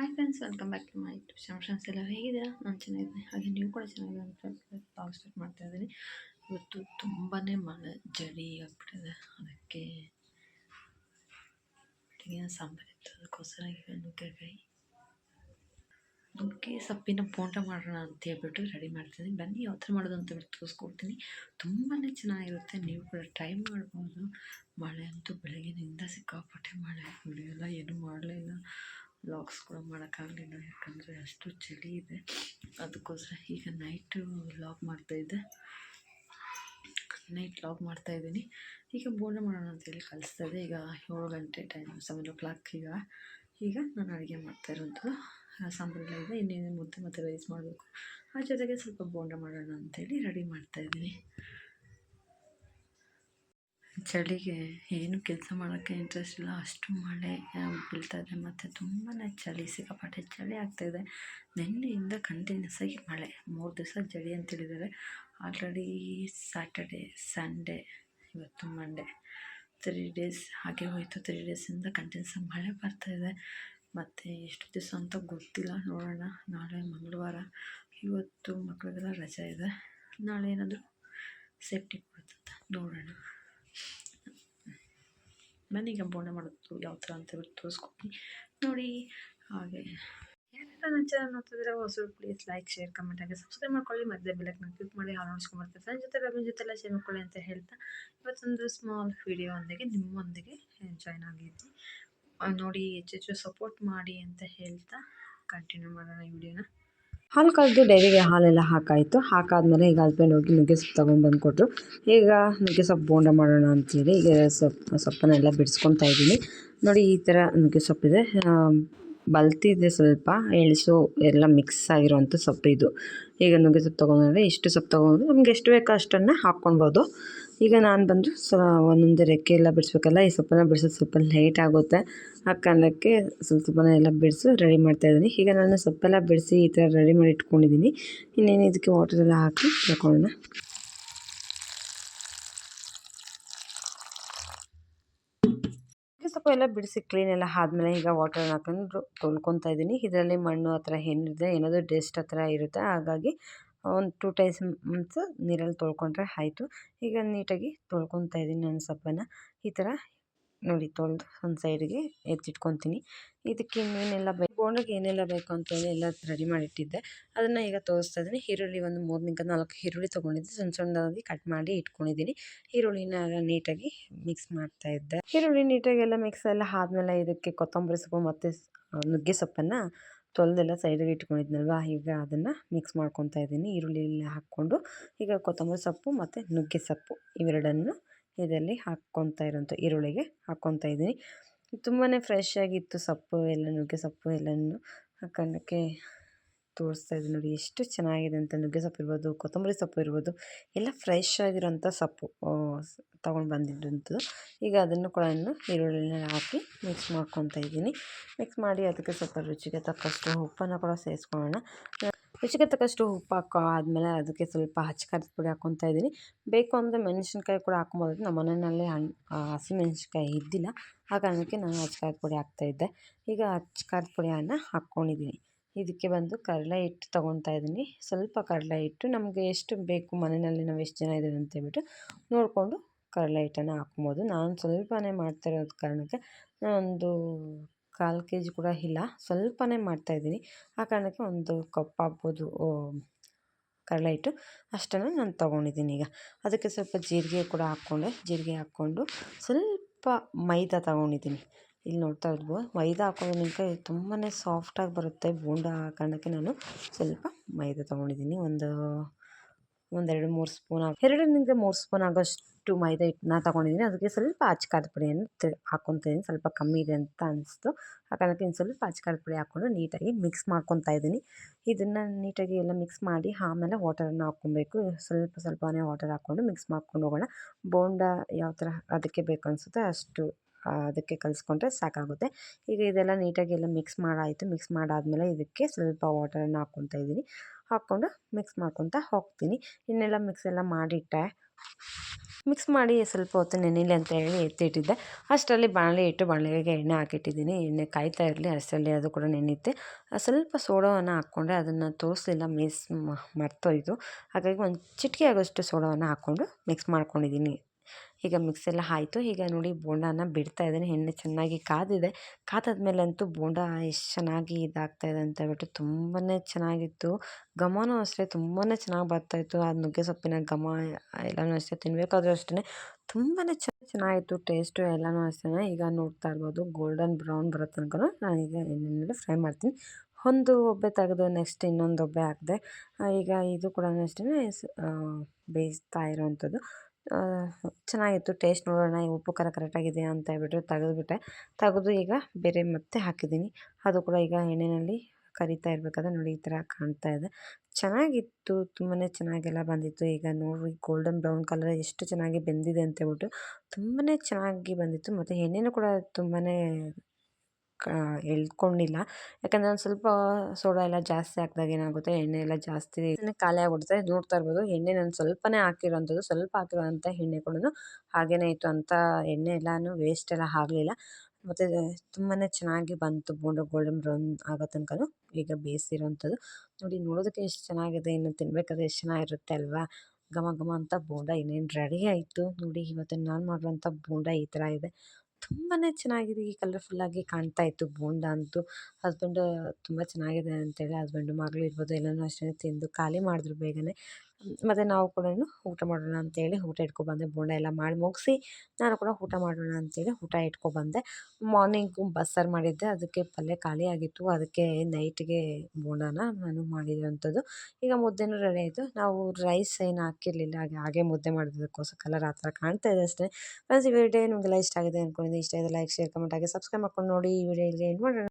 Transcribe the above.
Hi friends welcome back to my YouTube channel friends ಎಲ್ಲ ಹೇಗಿದ್ದೀರಾ ನಾನು ಚೆನ್ನಾಗಿದ್ದೀನಿ ಹಾಗೆ ನೀವು ಕೂಡ ಚೆನ್ನಾಗಿದೆ ಅಂತ ಬ್ಲಾಗ್ ಸ್ಟಾರ್ಟ್ ಮಾಡ್ತಾ ಇದ್ದೀನಿ ಇವತ್ತು ತುಂಬಾ ಮಳೆ ಜಡಿ ಆಗ್ಬಿಟ್ಟಿದೆ ಅದಕ್ಕೆ ತೆಂಗಿನ ಸಾಂಬಾರು ಇತ್ತು ಅದಕ್ಕೋಸ್ಕರ ಈಗ ನುಗ್ಗೆಕಾಯಿ ನುಗ್ಗೆ ಸೊಪ್ಪಿನ ಬೋಂಡ ಮಾಡೋಣ ಅಂತ ಹೇಳ್ಬಿಟ್ಟು ರೆಡಿ ಮಾಡ್ತೀನಿ ಬನ್ನಿ ಯಾವ ಥರ ಮಾಡೋದು ಅಂತ ಹೇಳ್ಬಿಟ್ಟು ತೋರಿಸ್ಕೊಡ್ತೀನಿ ತುಂಬಾ ಚೆನ್ನಾಗಿರುತ್ತೆ ನೀವು ಕೂಡ ಟ್ರೈ ಮಾಡ್ಬೋದು ಮಳೆ ಅಂತೂ ಬೆಳಗಿನಿಂದ ಸಿಕ್ಕಾಪಟ್ಟೆ ಮಳೆ ವಿಡಿಯೋ ಏನೂ ಮಾಡಲಿಲ್ಲ ವ್ಲಾಗ್ಸ್ ಕೂಡ ಮಾಡೋಕ್ಕಾಗಲಿಲ್ಲ, ಯಾಕಂದರೆ ಅಷ್ಟು ಚಳಿ ಇದೆ. ಅದಕ್ಕೋಸ್ಕರ ಈಗ ನೈಟು ವ್ಲಾಗ್ ಮಾಡ್ತಾಯಿದ್ದೆ ನೈಟ್ ಲಾಗ್ ಮಾಡ್ತಾ ಇದ್ದೀನಿ. ಈಗ ಬೋಂಡ ಮಾಡೋಣ ಅಂತೇಳಿ ಕಲಿಸ್ತಾ ಇದೆ ಈಗ ಏಳು ಗಂಟೆ ಟೈಮ್ ಸೆವೆನ್ ಓ ಕ್ಲಾಕ್ ಈಗ. ಈಗ ನಾನು ಅಡುಗೆ ಮಾಡ್ತಾ ಇರೋದು. ಸಾಂಬಾರೆಲ್ಲ ಇದೆ. ಇನ್ನೇನು ಮುದ್ದೆ ಮತ್ತು ರೈಸ್ ಮಾಡಬೇಕು. ಆ ಜೊತೆಗೆ ಸ್ವಲ್ಪ ಬೋಂಡ ಮಾಡೋಣ ಅಂತೇಳಿ ರೆಡಿ ಮಾಡ್ತಾಯಿದ್ದೀನಿ ಚಳಿಗೆ ಏನು ಕೆಲಸ ಮಾಡೋಕ್ಕೆ ಇಂಟ್ರೆಸ್ಟ್ ಇಲ್ಲ. ಅಷ್ಟು ಮಳೆ ಬೀಳ್ತಾ ಇದೆ. ಮತ್ತು ತುಂಬಾ ಚಳಿ, ಸಿಕ್ಕಾಪಟ್ಟೆ ಚಳಿ ಆಗ್ತಾಯಿದೆ ನಿನ್ನೆಯಿಂದ ಕಂಟಿನ್ಯೂಸ್ ಆಗಿ ಮಳೆ. ಮೂರು ದಿವಸ ಚಳಿ ಅಂತ ಹೇಳಿದ್ದಾರೆ. ಆಲ್ರೆಡಿ ಸ್ಯಾಟರ್ಡೆ ಸಂಡೇ ಇವತ್ತು ಮಂಡೇ ತ್ರೀ ಡೇಸ್ ಹಾಗೆ ಹೋಯಿತು. ತ್ರೀ ಡೇಸಿಂದ ಕಂಟಿನ್ಯೂಸ್ ಆಗಿ ಮಳೆ ಬರ್ತಾಯಿದೆ ಮತ್ತು ಎಷ್ಟು ದಿವಸ ಅಂತ ಗೊತ್ತಿಲ್ಲ. ನೋಡೋಣ. ನಾಳೆ ಮಂಗಳವಾರ. ಇವತ್ತು ಮಕ್ಕಳಿಗೆಲ್ಲ ರಜೆ ಇದೆ. ನಾಳೆ ಏನಾದರೂ ಸೇಫ್ಟಿ ಕೊಡುತ್ತಂತ ನೋಡೋಣ. ನಾನೀಗ ಬೋಣೆ ಮಾಡೋದು ಯಾವ ಥರ ಅಂತ ಬಿಟ್ಟು ನೋಡಿ, ಹಾಗೆ. ಯಾರೆಲ್ಲ ನನ್ನ ಚಾನಲ್ ನೋಡ್ತಿದ್ರೆ ಹೊಸ ಪ್ಲೀಸ್ ಲೈಕ್ ಶೇರ್ ಕಮೆಂಟ್ ಹಾಗೆ ಸಬ್ಸ್ಕ್ರೈಬ್ ಮಾಡ್ಕೊಳ್ಳಿ. ಮಧ್ಯೆ ಬೆಲ್ಲಕ್ಕೆ ಕ್ಲಿಕ್ ಮಾಡಿ ಹಾಲು ನೋಡ್ಸ್ಕೊಂಬರ್ತೀನಿ ಫ್ರೆಂಡ್ ಜೊತೆ ಫ್ಯಾಮಿಲಿ ಜೊತೆ ಎಲ್ಲ ಶೇರ್ ಮಾಡ್ಕೊಳ್ಳಿ ಅಂತ ಹೇಳ್ತಾ ಇವತ್ತೊಂದು ಸ್ಮಾಲ್ ವಿಡಿಯೋ ಒಂದಿಗೆ, ನಿಮ್ಮೊಂದಿಗೆ ಜಾಯ್ನ್ ಆಗಿದ್ದೀನಿ ನೋಡಿ ಹೆಚ್ಚೆಚ್ಚು ಸಪೋರ್ಟ್ ಮಾಡಿ ಅಂತ ಹೇಳ್ತಾ ಕಂಟಿನ್ಯೂ ಮಾಡೋಣ ಈ ವಿಡಿಯೋನ ಹಾಲು ಕರೆದು ಡೈರಿಗೆ ಹಾಲೆಲ್ಲ ಹಾಕಾಯಿತು. ಹಾಕಾದ್ಮೇಲೆ ಈಗ ಹಸ್ಬೆಂಡ್ ಹೋಗಿ ನುಗ್ಗೆ ಸೊಪ್ಪು ತೊಗೊಂಡು ಬಂದು ಕೊಟ್ಟರು ಈಗ ನುಗ್ಗೆ ಸೊಪ್ಪು ಬೋಂಡ ಮಾಡೋಣ ಅಂತೇಳಿ ಈಗ ಸೊಪ್ಪು, ಸೊಪ್ಪನ್ನೆಲ್ಲ ಬಿಡಿಸ್ಕೊತಾ ಇದ್ದೀನಿ. ನೋಡಿ ಈ ಥರ ನುಗ್ಗೆ ಸೊಪ್ಪಿದೆ ಬಲ್ತಿದೆ ಸ್ವಲ್ಪ. ಎಳಸು ಎಲ್ಲ ಮಿಕ್ಸ್ ಆಗಿರುವಂಥ ಸೊಪ್ಪು ಇದು ಈಗ ನುಗ್ಗೆ ಸೊಪ್ಪು ತೊಗೊಂಡ್ರೆ ಇಷ್ಟು ಸೊಪ್ಪು ತೊಗೊಂಡು ನಮ್ಗೆ ಎಷ್ಟು ಬೇಕೋ ಅಷ್ಟನ್ನು ಹಾಕ್ಕೊಳ್ಬೋದು. ಈಗ ನಾನು ಬಂದು ಸ ಒಂದೊಂದು ರೆಕ್ಕೆ ಎಲ್ಲ ಬಿಡಿಸ್ಬೇಕಲ್ಲ, ಈ ಸೊಪ್ಪನ್ನು ಬಿಡಿಸೋದು ಸ್ವಲ್ಪ ಲೇಟ್ ಆಗುತ್ತೆ. ಆ ಕಾರಣಕ್ಕೆ ಸ್ವಲ್ಪ ಸ್ವಲ್ಪನೇ ಎಲ್ಲ ಬಿಡಿಸಿ ರೆಡಿ ಮಾಡ್ತಾಯಿದ್ದೀನಿ ಈಗ ನಾನು ಸೊಪ್ಪೆಲ್ಲ ಬಿಡಿಸಿ ಈ ಥರ ರೆಡಿ ಮಾಡಿ ಇಟ್ಕೊಂಡಿದ್ದೀನಿ. ಇನ್ನೇನು ಇದಕ್ಕೆ ವಾಟರೆಲ್ಲ ಹಾಕಿ ತಗೊಳ್ಳೋಣ ಸ್ವಲ್ಪ ಎಲ್ಲ ಬಿಡಿಸಿ ಕ್ಲೀನ್ ಎಲ್ಲ ಆದಮೇಲೆ ಈಗ ವಾಟರ್ ಹಾಕೊಂಡು ತೊಳ್ಕೊತಾ ಇದ್ದೀನಿ. ಇದರಲ್ಲಿ ಮಣ್ಣು ಥರ ಏನಿದೆ, ಏನಾದರೂ ಡೆಸ್ಟ್ ಹತ್ರ ಇರುತ್ತೆ, ಹಾಗಾಗಿ ಒಂದು ಟೂ ಟೈಮ್ಸ್ ನೀರಲ್ಲಿ ತೊಳ್ಕೊಂಡ್ರೆ ಆಯಿತು. ಈಗ ನೀಟಾಗಿ ತೊಳ್ಕೊತಾ ಇದ್ದೀನಿ ನಾನು ಸೊಪ್ಪನ್ನು. ಈ ಥರ ನೋಡಿ ತೊಳೆದು ಒಂದು ಸೈಡಿಗೆ ಎತ್ತಿಟ್ಕೊತೀನಿ. ಇದಕ್ಕೆ ಇನ್ನೇನೆಲ್ಲ ಬೇಕು ಬೋಂಡಗೆ ಏನೆಲ್ಲ ಬೇಕು ಅಂತೇಳಿ ಎಲ್ಲ ರೆಡಿ ಮಾಡಿಟ್ಟಿದ್ದೆ. ಅದನ್ನು ಈಗ ತೋರಿಸ್ತಾ ಇದ್ದೀನಿ. ಈರುಳ್ಳಿ ಒಂದು ಮೂರನಿಂದ ನಾಲ್ಕು ಈರುಳ್ಳಿ ತೊಗೊಂಡಿದ್ದೆ. ಸಣ್ಣ ಸಣ್ಣದಾಗಿ ಕಟ್ ಮಾಡಿ ಇಟ್ಕೊಂಡಿದ್ದೀನಿ. ಈರುಳ್ಳಿನ ನೀಟಾಗಿ ಮಿಕ್ಸ್ ಮಾಡ್ತಾ ಇದ್ದೆ. ಈರುಳ್ಳಿ ನೀಟಾಗಿ ಎಲ್ಲ ಮಿಕ್ಸ್ ಎಲ್ಲ ಆದಮೇಲೆ ಇದಕ್ಕೆ ಕೊತ್ತಂಬರಿ ಸೊಪ್ಪು ಮತ್ತು ನುಗ್ಗೆ ಸೊಪ್ಪನ್ನು ತೊಳೆದೆಲ್ಲ ಸೈಡಿಗೆ ಇಟ್ಕೊಂಡಿದ್ನಲ್ವ ಈಗ ಅದನ್ನು ಮಿಕ್ಸ್ ಮಾಡ್ಕೊತಾ ಇದ್ದೀನಿ. ಈರುಳ್ಳಿಯಲ್ಲಿ ಹಾಕ್ಕೊಂಡು, ಈಗ ಕೊತ್ತಂಬರಿ ಸೊಪ್ಪು ಮತ್ತು ನುಗ್ಗೆ ಸೊಪ್ಪು ಇವೆರಡನ್ನು ಇದರಲ್ಲಿ ಹಾಕ್ಕೊತಾ ಇರೋಂಥ ಈರುಳ್ಳಿಗೆ ಹಾಕ್ಕೊತಾ ಇದ್ದೀನಿ. ತುಂಬಾ ಫ್ರೆಶ್ ಆಗಿತ್ತು ಸೊಪ್ಪು ಎಲ್ಲ, ನುಗ್ಗೆ ಸೊಪ್ಪು ಎಲ್ಲನೂ ಹಾಕೋಣಕ್ಕೆ. ತೋರಿಸ್ತಾ ಇದೆ ನೋಡಿ, ಎಷ್ಟು ಚೆನ್ನಾಗಿದೆ ಅಂತ. ನುಗ್ಗೆ ಸೊಪ್ಪು ಇರ್ಬೋದು, ಕೊತ್ತಂಬರಿ ಸೊಪ್ಪು ಇರ್ಬೋದು, ಎಲ್ಲ ಫ್ರೆಶ್ ಆಗಿರೋಂಥ ಸೊಪ್ಪು ತೊಗೊಂಡು ಬಂದಿದ್ದಂಥದ್ದು ಈಗ ಅದನ್ನು ಕೂಡ ಈರುಳ್ಳಿನ ಹಾಕಿ ಮಿಕ್ಸ್ ಮಾಡ್ಕೊತಾ ಇದ್ದೀನಿ. ಮಿಕ್ಸ್ ಮಾಡಿ ಅದಕ್ಕೆ ಸ್ವಲ್ಪ ರುಚಿಗೆ ತಕ್ಕಷ್ಟು ಉಪ್ಪನ್ನು ಕೂಡ ಸೇರಿಸ್ಕೊಳ್ಳೋಣ. ರುಚಿಗೆ ತಕ್ಕಷ್ಟು ಉಪ್ಪು ಹಾಕೋ ಆದಮೇಲೆ ಅದಕ್ಕೆ ಸ್ವಲ್ಪ ಹಚ್ಕಾರದ ಪುಡಿ ಹಾಕ್ಕೊತಾ ಇದ್ದೀನಿ. ಬೇಕು ಅಂದರೆ ಮೆಣಸಿನ್ಕಾಯಿ ಕೂಡ ಹಾಕ್ಬೋದು. ನಮ್ಮ ಮನೆಯಲ್ಲಿ ಹಣ್ಣು ಹಸಿಮೆಣ್ಸಿನ್ಕಾಯಿ ಇದ್ದಿಲ್ಲ. ಆ ಕಾರಣಕ್ಕೆ ನಾನು ಹಚ್ಕಾರದ ಪುಡಿ ಹಾಕ್ತಾಯಿದ್ದೆ ಈಗ ಹಚ್ಕಾರದ ಪುಡಿಯನ್ನು ಹಾಕ್ಕೊಂಡಿದ್ದೀನಿ ಇದಕ್ಕೆ ಬಂದು ಕಡಲೆ ಹಿಟ್ಟು ತೊಗೊತಾ ಇದ್ದೀನಿ. ಸ್ವಲ್ಪ ಕಡಲೆ ಹಿಟ್ಟು, ನಮಗೆ ಎಷ್ಟು ಬೇಕು ಮನೆಯಲ್ಲಿ ನಾವು ಎಷ್ಟು ಜನ ಇದ್ದೀವಿ ಅಂತೇಳ್ಬಿಟ್ಟು ನೋಡಿಕೊಂಡು ಕಡಲೆ ಹಿಟ್ಟನ್ನು ಹಾಕ್ಬೋದು. ನಾನು ಸ್ವಲ್ಪನೇ ಮಾಡ್ತಾ ಇರೋದು ಕಾರಣಕ್ಕೆ ಒಂದು ಕಾಲು ಕೆ ಜಿ ಕೂಡ ಇಲ್ಲ, ಸ್ವಲ್ಪನೇ ಮಾಡ್ತಾಯಿದ್ದೀನಿ ಆ ಕಾರಣಕ್ಕೆ ಒಂದು ಕಪ್ ಆಗ್ಬೋದು ಕಡಲೆ ಹಿಟ್ಟು. ಅಷ್ಟನ್ನು ನಾನು ತೊಗೊಂಡಿದ್ದೀನಿ ಈಗ. ಅದಕ್ಕೆ ಸ್ವಲ್ಪ ಜೀರಿಗೆ ಕೂಡ ಹಾಕ್ಕೊಂಡೆ. ಜೀರಿಗೆ ಹಾಕ್ಕೊಂಡು ಸ್ವಲ್ಪ ಮೈದಾ ತೊಗೊಂಡಿದ್ದೀನಿ. ಇಲ್ಲಿ ನೋಡ್ತಾ ಇರ್ಬೋದು. ಮೈದಾ ಹಾಕೋದ್ರಿಂದ ತುಂಬಾ ಸಾಫ್ಟಾಗಿ ಬರುತ್ತೆ. ಬೋಂಡ ಆ ಕಾರಣಕ್ಕೆ ನಾನು ಸ್ವಲ್ಪ ಮೈದಾ ತೊಗೊಂಡಿದ್ದೀನಿ. ಒಂದು, ಒಂದೆರಡು, ಮೂರು ಸ್ಪೂನ್ ಎರಡರಿಂದ ಮೂರು ಸ್ಪೂನ್ ಆಗೋಷ್ಟು ಮೈದಾ ಹಿಟ್ಟನ್ನ ತೊಗೊಂಡಿದ್ದೀನಿ. ಅದಕ್ಕೆ ಸ್ವಲ್ಪ ಅಚ್ಕಾರದ ಪುಡಿಯನ್ನು ಹಾಕ್ಕೊತಿದ್ದೀನಿ ಸ್ವಲ್ಪ ಕಮ್ಮಿ ಇದೆ ಅಂತ ಅನಿಸ್ತು. ಆ ಕಾರಣಕ್ಕೆ ಇನ್ನು ಸ್ವಲ್ಪ ಅಚ್ಕಾರದ ಪುಡಿ ಹಾಕ್ಕೊಂಡು ನೀಟಾಗಿ ಮಿಕ್ಸ್ ಮಾಡ್ಕೊತಾ ಇದ್ದೀನಿ. ಇದನ್ನು ನೀಟಾಗಿ ಎಲ್ಲ ಮಿಕ್ಸ್ ಮಾಡಿ ಆಮೇಲೆ ವಾಟರನ್ನು ಹಾಕ್ಕೊಬೇಕು ಸ್ವಲ್ಪ ಸ್ವಲ್ಪನೇ ವಾಟರ್ ಹಾಕ್ಕೊಂಡು ಮಿಕ್ಸ್ ಮಾಡ್ಕೊಂಡು ಹೋಗೋಣ. ಬೋಂಡ ಯಾವ ಥರ ಅದಕ್ಕೆ ಬೇಕು ಅನಿಸುತ್ತೆ ಅಷ್ಟು. ಅದಕ್ಕೆ ಕಲಿಸ್ಕೊಂಡ್ರೆ ಸಾಕಾಗುತ್ತೆ. ಈಗ ಇದೆಲ್ಲ ನೀಟಾಗಿ ಎಲ್ಲ ಮಿಕ್ಸ್ ಮಾಡಾಯಿತು. ಮಿಕ್ಸ್ ಮಾಡಾದಮೇಲೆ ಇದಕ್ಕೆ ಸ್ವಲ್ಪ ವಾಟರನ್ನು ಹಾಕ್ಕೊತಾ ಇದ್ದೀನಿ. ಹಾಕ್ಕೊಂಡು ಮಿಕ್ಸ್ ಮಾಡ್ಕೊತಾ ಹೋಗ್ತೀನಿ. ಇನ್ನೆಲ್ಲ ಮಿಕ್ಸ್ ಎಲ್ಲ ಮಾಡಿಟ್ಟೆ. ಮಿಕ್ಸ್ ಮಾಡಿ ಸ್ವಲ್ಪ ಹೊತ್ತು ನೆನೆಯಲಿ ಅಂತ ಹೇಳಿ ಎತ್ತಿಟ್ಟಿದ್ದೆ. ಅಷ್ಟರಲ್ಲಿ ಬಾಣಲೆ ಇಟ್ಟು ಬಾಣಲೆಗೆ ಎಣ್ಣೆ ಹಾಕಿಟ್ಟಿದ್ದೀನಿ. ಎಣ್ಣೆ ಕಾಯ್ತಾ ಇರಲಿ, ಅಷ್ಟರಲ್ಲಿ ಅದು ಕೂಡ ನೆನೆಯುತ್ತೆ ಸ್ವಲ್ಪ ಸೋಡವನ್ನು ಹಾಕ್ಕೊಂಡ್ರೆ ಅದನ್ನು ತೋರಿಸಲಿಲ್ಲ ಮಿಸ್ ಮರ್ತೋಯ್ತು. ಹಾಗಾಗಿ ಒಂದು ಚಿಟಿಕೆ ಆಗೋಷ್ಟು ಸೋಡವನ್ನು ಹಾಕ್ಕೊಂಡು ಮಿಕ್ಸ್ ಮಾಡ್ಕೊಂಡಿದ್ದೀನಿ. ಈಗ ಮಿಕ್ಸ್ ಆಯಿತು. ಈಗ ನೋಡಿ ಬೋಂಡಾನ ಬಿಡ್ತಾ ಇದ್ದೀನಿ. ಎಣ್ಣೆ ಚೆನ್ನಾಗಿ ಕಾದಿದೆ. ಕಾದಾದ್ಮೇಲಂತೂ ಬೋಂಡ ಎಷ್ಟು ಚೆನ್ನಾಗಿ ಇದಾಗ್ತಾ ಇದೆ ಅಂತ ಹೇಳ್ಬಿಟ್ಟು ತುಂಬಾ ಚೆನ್ನಾಗಿತ್ತು. ಘಮನೂ ಅಷ್ಟೇ ತುಂಬಾ ಚೆನ್ನಾಗಿ ಬರ್ತಾಯಿತ್ತು ಆ ನುಗ್ಗೆ ಸೊಪ್ಪಿನ ಘಮ ಎಲ್ಲನೂ ಅಷ್ಟೇ ತಿನ್ನಬೇಕಾದ್ರೂ ಅಷ್ಟೇ ತುಂಬಾ ಚೆನ್ನಾಗಿತ್ತು ಟೇಸ್ಟು ಎಲ್ಲನೂ ಅಷ್ಟೇ ಈಗ ನೋಡ್ತಾ ಇರ್ಬೋದು ಗೋಲ್ಡನ್ ಬ್ರೌನ್ ಬರೋ ತನಕ ನಾನೀಗ ಎಣ್ಣೆಯಲ್ಲಿ ಫ್ರೈ ಮಾಡ್ತೀನಿ. ಒಂದು ಒಬ್ಬೆ ತೆಗೆದು ನೆಕ್ಸ್ಟ್ ಇನ್ನೊಂದು ಒಬ್ಬೆ ಹಾಕಿದೆ ಈಗ ಇದು ಕೂಡ ಅಷ್ಟೇ ಬೇಯಿಸ್ತಾ ಇರೋವಂಥದ್ದು. ಚೆನ್ನಾಗಿತ್ತು ಟೇಸ್ಟ್ ನೋಡೋಣ ಉಪ್ಪು ಖಾರ ಕರೆಕ್ಟಾಗಿದೆಯಾ ಅಂತ ಹೇಳ್ಬಿಟ್ಟು ತೆಗೆದುಬಿಟ್ಟೆ. ತೆಗೆದು ಈಗ ಬೇರೆ ಮತ್ತೆ ಹಾಕಿದ್ದೀನಿ. ಅದು ಕೂಡ ಈಗ ಎಣ್ಣೆಯಲ್ಲಿ ಕರಿತಾ ಇರಬೇಕಾದ್ರೆ ನೋಡಿ ಈ ಥರ ಕಾಣ್ತಾ ಇದೆ. ಚೆನ್ನಾಗಿತ್ತು ತುಂಬಾ ಚೆನ್ನಾಗೆಲ್ಲ ಬಂದಿತ್ತು. ಈಗ ನೋಡಿ ಗೋಲ್ಡನ್ ಬ್ರೌನ್ ಕಲರ್ ಎಷ್ಟು ಚೆನ್ನಾಗಿ ಬೆಂದಿದೆ ಅಂತ ಹೇಳ್ಬಿಟ್ಟು ತುಂಬಾ ಚೆನ್ನಾಗಿ ಬಂದಿತ್ತು. ಮತ್ತು ಎಣ್ಣೆನೂ ಕೂಡ ತುಂಬಾ ಕ, ಎಳ್ಕೊಂಡಿಲ್ಲ. ಯಾಕಂದರೆ ಒಂದು ಸ್ವಲ್ಪ ಸೋಡಾ ಎಲ್ಲ ಜಾಸ್ತಿ ಹಾಕ್ದಾಗ ಏನಾಗುತ್ತೆ, ಎಣ್ಣೆ ಎಲ್ಲ ಜಾಸ್ತಿ ಖಾಲಿ ಆಗ್ಬಿಡುತ್ತೆ. ನೋಡ್ತಾ ಇರ್ಬೋದು, ಎಣ್ಣೆ ನಾನು ಸ್ವಲ್ಪನೇ ಹಾಕಿರೋಂಥದ್ದು, ಸ್ವಲ್ಪ ಹಾಕಿರೋಂಥ ಎಣ್ಣೆ ಕೂಡ ಹಾಗೇ ಇತ್ತು. ಅಂತ ಎಣ್ಣೆ ಎಲ್ಲನೂ ವೇಸ್ಟ್ ಎಲ್ಲ ಆಗಲಿಲ್ಲ. ಮತ್ತು ತುಂಬಾ ಚೆನ್ನಾಗಿ ಬಂತು, ಬೋಂಡ ಗೋಲ್ಡನ್ ಬ್ರೌನ್ ಆಗೋ ತನಕ ಈಗ ಬೇಯಿಸಿರೋಂಥದ್ದು. ನೋಡಿ, ನೋಡೋದಕ್ಕೆ ಎಷ್ಟು ಚೆನ್ನಾಗಿದೆ, ಇನ್ನು ತಿನ್ನಬೇಕಾದ್ರೆ ಎಷ್ಟು ಚೆನ್ನಾಗಿರುತ್ತೆ ಅಲ್ವಾ? ಘಮ ಘಮ ಅಂತ ಬೋಂಡ ಇನ್ನೇನು ರೆಡಿ ಆಯಿತು. ನೋಡಿ, ಇವತ್ತು ನಾನು ಮಾಡುವಂಥ ಬೋಂಡ ಈ ಥರ ಇದೆ. ತುಂಬಾ ಚೆನ್ನಾಗಿದೆ, ಈ ಕಲರ್ಫುಲ್ಲಾಗಿ ಕಾಣ್ತಾ ಇತ್ತು ಬೋಂಡ ಅಂತೂ. ಹಸ್ಬೆಂಡು ತುಂಬ ಚೆನ್ನಾಗಿದೆ ಅಂತೇಳಿ ಹಸ್ಬೆಂಡು ಮಗಳು ಇರ್ಬೋದು ಎಲ್ಲನೂ ಅಷ್ಟೇ ತಿಂದು ಖಾಲಿ ಮಾಡಿದ್ರು ಬೇಗನೆ. ಮತ್ತು ನಾವು ಕೂಡ ಊಟ ಮಾಡೋಣ ಅಂತೇಳಿ ಊಟ ಇಟ್ಕೊಬಂದೆ ಬೋಂಡ ಎಲ್ಲ ಮಾಡಿ ಮುಗಿಸಿ ನಾನು ಕೂಡ ಊಟ ಮಾಡೋಣ ಅಂತೇಳಿ ಊಟ ಇಟ್ಕೊಬಂದೆ ಮಾರ್ನಿಂಗ್ ಬಸ್ಸಾರು ಮಾಡಿದ್ದೆ. ಅದಕ್ಕೆ ಪಲ್ಯ ಖಾಲಿ ಆಗಿತ್ತು. ಅದಕ್ಕೆ ನೈಟ್ಗೆ ಬೋಂಡನ ನಾನು ಮಾಡಿರೋಂಥದ್ದು ಈಗ ಮುದ್ದೆನೂ ರೆಡಿ ಆಯಿತು. ನಾವು ರೈಸ್ ಏನು ಹಾಕಿರಲಿಲ್ಲ. ಹಾಗೆ ಹಾಗೆ ಮುದ್ದೆ ಮಾಡಿದ್ದಕ್ಕೋಸ್ಕರ ಕಲರ್ ಆ ಥರ ಕಾಣ್ತಾ ಇದೆ ಅಷ್ಟೇ. ಫ್ರೆಂಡ್ಸ್ ಈ ವಿಡಿಯೋ ನಿಮಗೆಲ್ಲ ಇಷ್ಟ ಆಗಿದೆ ಅಂದ್ಕೊಂಡಿದ್ದೆ ಇಷ್ಟ ಇದೆ ಲೈಕ್ ಶೇರ್ ಕಮೆಂಟ್ ಹಾಗೆ ಸಬ್ಸ್ಕ್ರೈಬ್ ಮಾಡ್ಕೊಂಡು ನೋಡಿ. ಈ ವಿಡಿಯೋ ಇಲ್ಲಿ ಎಂಡ್ ಮಾಡೋಣ.